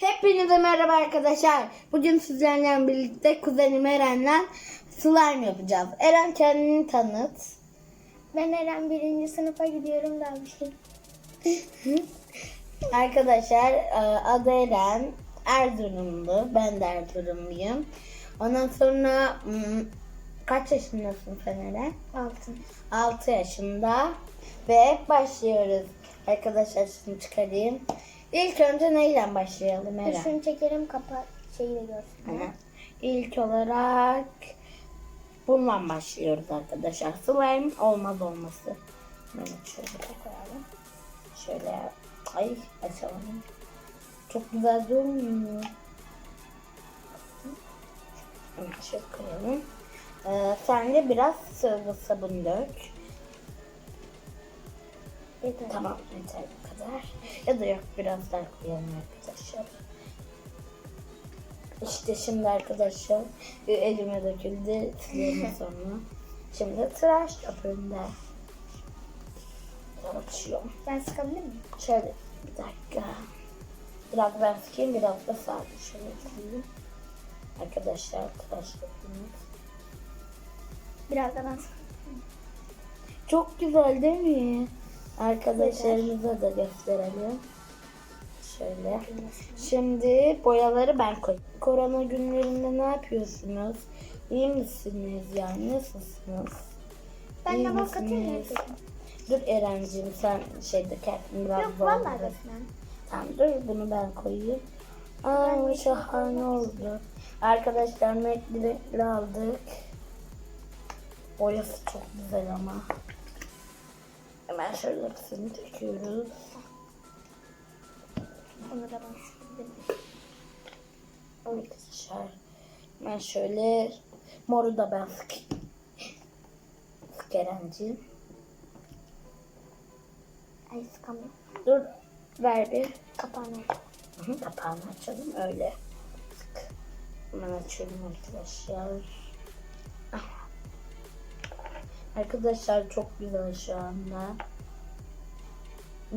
Hepinize merhaba arkadaşlar. Bugün sizlerle birlikte kuzenim Eren'le slime yapacağız. Eren kendini tanıt. Ben Eren birinci sınıfa gidiyorum da bir şey. Arkadaşlar e, adı Eren. Erzurumlu. Ben de Erzurumluyum. Ondan sonra hmm, kaç yaşındasın sen Eren? Altın. 6 yaşında. Ve başlıyoruz. Arkadaşlar şunu çıkarayım. İlk önce neyle başlayalım Eren? Şunu çekerim kapat şeyi de görsün. Aha. İlk olarak bundan başlıyoruz arkadaşlar. Slime olmaz olması. Evet şöyle koyalım. Şöyle ay açalım. Çok güzel durmuyor. Hemen şöyle koyalım. Ee, sen de biraz sıvı sabun dök. Yeter. Tamam yeter bu kadar. Ya da yok biraz daha koyalım arkadaşlar. İşte şimdi arkadaşlar elime döküldü silelim sonra. Şimdi tıraş da. Açıyorum. Ben sıkabilir miyim? Şöyle bir dakika. Biraz ben sıkayım biraz da sadece şöyle koyayım. Arkadaşlar tıraş yapıyoruz. Biraz da ben sıkayım. Çok güzel değil mi? Arkadaşlarımıza da gösterelim. Şöyle. Şimdi boyaları ben koyayım. Korona günlerinde ne yapıyorsunuz? İyi misiniz yani? Nasılsınız? Ben İyi de bak atayım mı? misiniz? Dur Eren'cim sen şeyde kendini biraz Yok bırak. resmen. Tamam dur bunu ben koyayım. Aa şahane oldu. Arkadaşlar renkli renkli aldık. Boyası çok güzel ama. Hemen şöyle hepsini döküyoruz. Onu da ben sıkabilirim. Arkadaşlar ben şöyle moru da ben sıkayım. Sık Eren'ciğim. Ay sıkamıyorum. Dur ver bir. Kapağını aç. Hı, Kapağını açalım öyle. Sık. Hemen açıyorum arkadaşlar. Ah. Arkadaşlar çok güzel şu anda.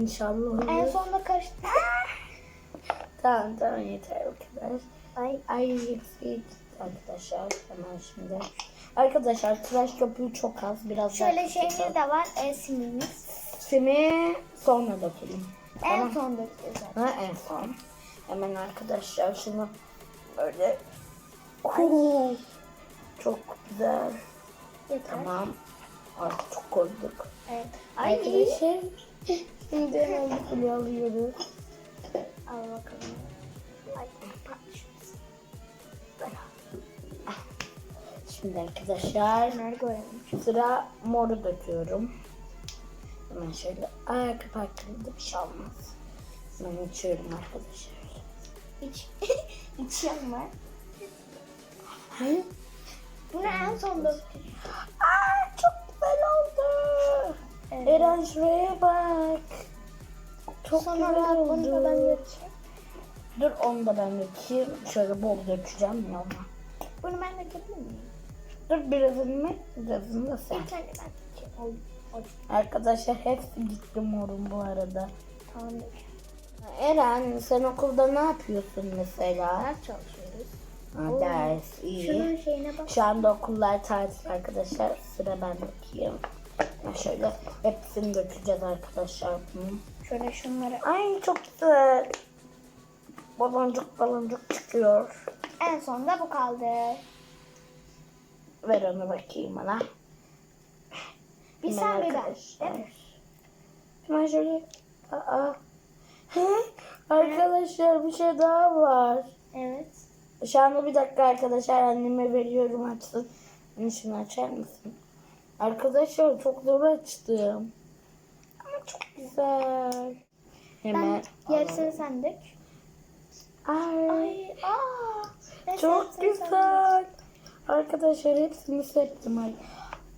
İnşallah En olur. sonunda karıştı. Tamam tamam yeter o kadar. Ay Ay eksik arkadaşlar hemen şimdi. Arkadaşlar tıraş köpüğü çok az biraz şöyle şeyimiz de var. El simimiz. Simi sonra dökelim. En Tamam. son dökeceğiz. Ha en son. Hemen arkadaşlar şunu böyle Oo, çok güzel. Yeter. Tamam. Artık çok koyduk. Evet. Ay Arkadaşlar şimdi hemen bunu alıyoruz. Al bakalım. Ay patlaşmasın. Şimdi arkadaşlar sıra moru döküyorum. Hemen şöyle ay kapak kırıldı bir şey olmaz. Hemen içiyorum arkadaşlar. İç. İçiyorum var. Hayır. Bunu en son döktüm. Evet. Eren şuraya bak. Çok Sonra güzel oldu. bunu da ben dökeceğim. Dur onu da ben dökeyim. Şöyle bol dökeceğim ya ona. Bunu ben dökebilir miyim? Dur birazını mı? Birazını da sen. İlk önce ben dökeyim. Ol. Arkadaşlar hepsi gitti morun bu arada. Tamam. Eren sen okulda ne yapıyorsun mesela? Ders çalışıyoruz. Ha, ders iyi. Şunun şeyine bak. Şu anda okullar tatil arkadaşlar. Sıra ben dökeyim. Şöyle hepsini dökeceğiz arkadaşlar. Şöyle şunları. Ay çok güzel. Baloncuk baloncuk çıkıyor. En sonunda bu kaldı. Ver onu bakayım bana. Bir Hemen sen bir ben. Değil mi? Hemen şöyle. Aa. Arkadaşlar bir şey daha var. Evet. Şu anda bir dakika arkadaşlar anneme veriyorum açsın. Şunu açar mısın? Arkadaşlar çok zor açtım. Ama çok güzel. Hemen Ben yarısını sen dök. Ay, Ay, aa. Neyse, çok sen güzel. Arkadaşlar hepsini septim. Ay.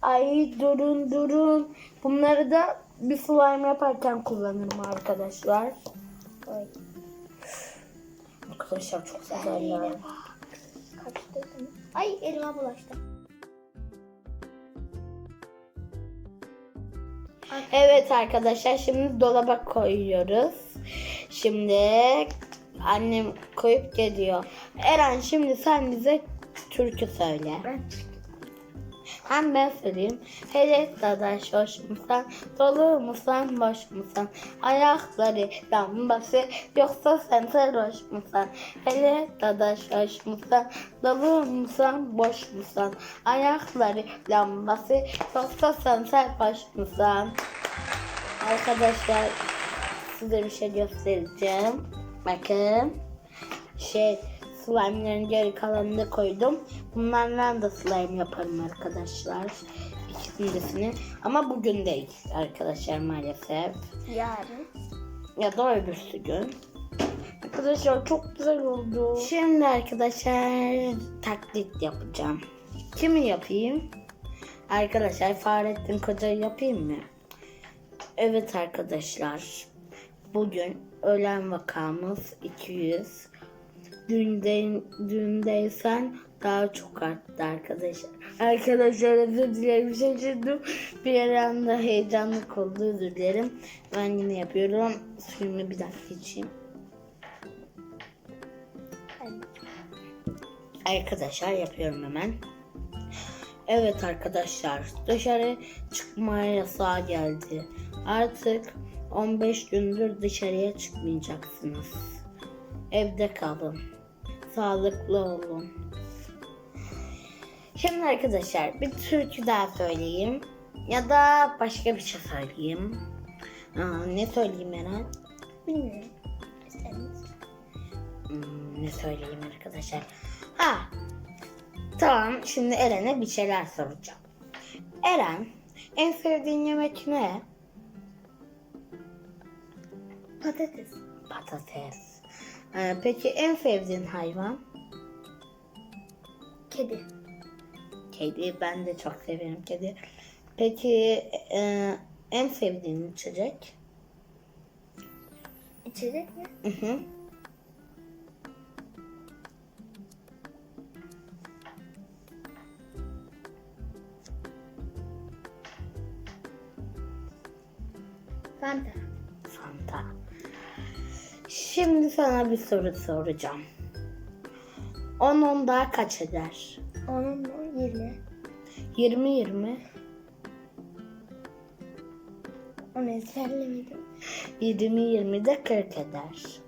Ay durun durun. Bunları da bir slime yaparken kullanırım arkadaşlar. Ay. Arkadaşlar çok güzeller. Kaçtırdım. Ay elime bulaştı. Evet arkadaşlar şimdi dolaba koyuyoruz. Şimdi annem koyup geliyor. Eren şimdi sen bize türkü söyle. Ben Hem ben söyleyeyim. Hele dadaş hoş musun? Dolu musun? Boş musun? Ayakları lambası yoksa sen sarhoş musun? Hele dadaş hoş musun? Dolu musun? Boş musun? Ayakları lambası yoksa sen sarhoş musun? Arkadaşlar size bir şey göstereceğim. Bakın. Şey slime'ların geri kalanını koydum. Bunlardan da slime yaparım arkadaşlar. İkincisini. Ama bugün değil arkadaşlar maalesef. yarın. Ya da öbürsü gün. Arkadaşlar çok güzel oldu. Şimdi arkadaşlar taklit yapacağım. Kimi yapayım? Arkadaşlar Fahrettin Koca'yı yapayım mı? Evet arkadaşlar. Bugün ölen vakamız 200. Dünde, dündeysen daha çok arttı arkadaşlar. Arkadaşlar özür dilerim şaşırdım. Bir anda heyecanlık oldu özür dilerim. Ben yine yapıyorum. Suyumu bir dakika içeyim. Arkadaşlar yapıyorum hemen. Evet arkadaşlar dışarı çıkmaya yasağı geldi. Artık 15 gündür dışarıya çıkmayacaksınız. Evde kalın. Sağlıklı olun. Şimdi arkadaşlar bir türkü daha söyleyeyim. Ya da başka bir şey söyleyeyim. Aa, ne söyleyeyim Eren? Bilmiyorum. İstediğiniz. Hmm, ne söyleyeyim arkadaşlar? Ha. Tamam şimdi Eren'e bir şeyler soracağım. Eren en sevdiğin yemek ne? Patates. Patates. Ee, peki en sevdiğin hayvan? Kedi. Kedi. Ben de çok severim kedi. Peki e, en sevdiğin içecek? İçecek mi? Hı hı. Fanta. Fanta. Şimdi sana bir soru soracağım. 10 10 daha kaç eder? Onun mu? 20. 20 20. Onu ezberlemedim. 20 20 de 40 eder.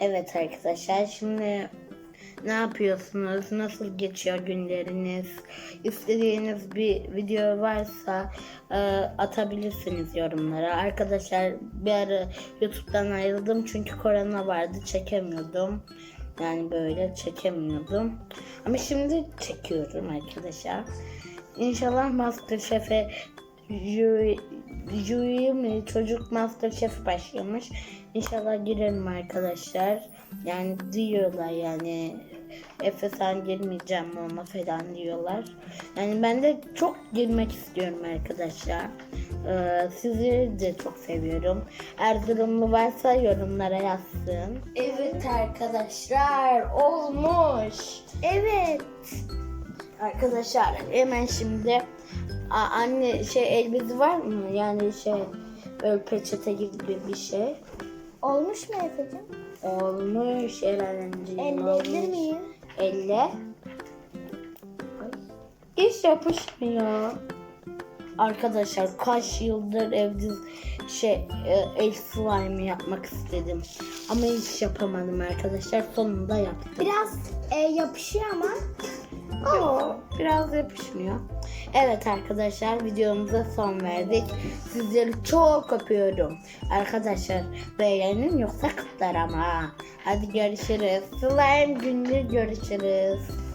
Evet arkadaşlar şimdi ne yapıyorsunuz? Nasıl geçiyor günleriniz? İstediğiniz bir video varsa e, atabilirsiniz yorumlara. Arkadaşlar bir ara YouTube'dan ayrıldım çünkü korona vardı çekemiyordum. Yani böyle çekemiyordum. Ama şimdi çekiyorum arkadaşlar. İnşallah Masterchef'e jüri, mi çocuk Masterchef başlamış. İnşallah girelim arkadaşlar. Yani diyorlar yani Efe sen girmeyeceğim ona falan diyorlar. Yani ben de çok girmek istiyorum arkadaşlar. Ee, sizi de çok seviyorum. Erzurumlu varsa yorumlara yazsın. Evet arkadaşlar olmuş. Evet. Arkadaşlar hemen şimdi A- anne şey el bezi var mı? Yani şey böyle peçete gibi bir şey. Olmuş mu Efe'cim? Olmuş Eren'ciğim. Elleyebilir miyim? Elle. Hiç yapışmıyor. Arkadaşlar kaç yıldır evde şey e, el slime yapmak istedim. Ama hiç yapamadım arkadaşlar. Sonunda yaptım. Biraz e, yapışıyor ama. Oo, biraz yapışmıyor. Evet arkadaşlar videomuza son verdik. Sizleri çok öpüyorum. Arkadaşlar beğenin yoksa kutlar ama. Hadi görüşürüz. Slime günü görüşürüz.